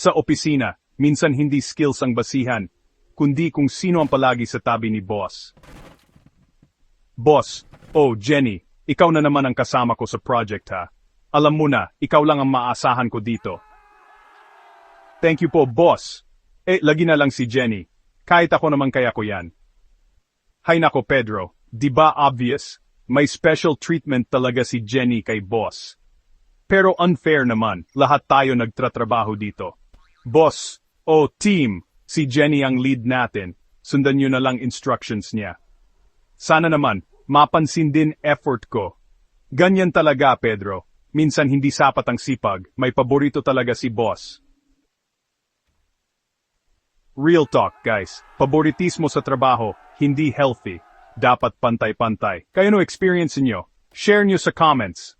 Sa opisina, minsan hindi skills ang basihan, kundi kung sino ang palagi sa tabi ni boss. Boss, oh Jenny, ikaw na naman ang kasama ko sa project ha. Alam mo na, ikaw lang ang maasahan ko dito. Thank you po, boss. Eh, lagi na lang si Jenny. Kahit ako naman kaya ko yan. Hay nako Pedro, di ba obvious? May special treatment talaga si Jenny kay boss. Pero unfair naman, lahat tayo nagtratrabaho dito. Boss, o team, si Jenny ang lead natin. Sundan nyo na lang instructions niya. Sana naman, mapansin din effort ko. Ganyan talaga, Pedro. Minsan hindi sapat ang sipag, may paborito talaga si boss. Real talk, guys. Paboritismo sa trabaho, hindi healthy. Dapat pantay-pantay. Kayo no experience niyo? Share niyo sa comments.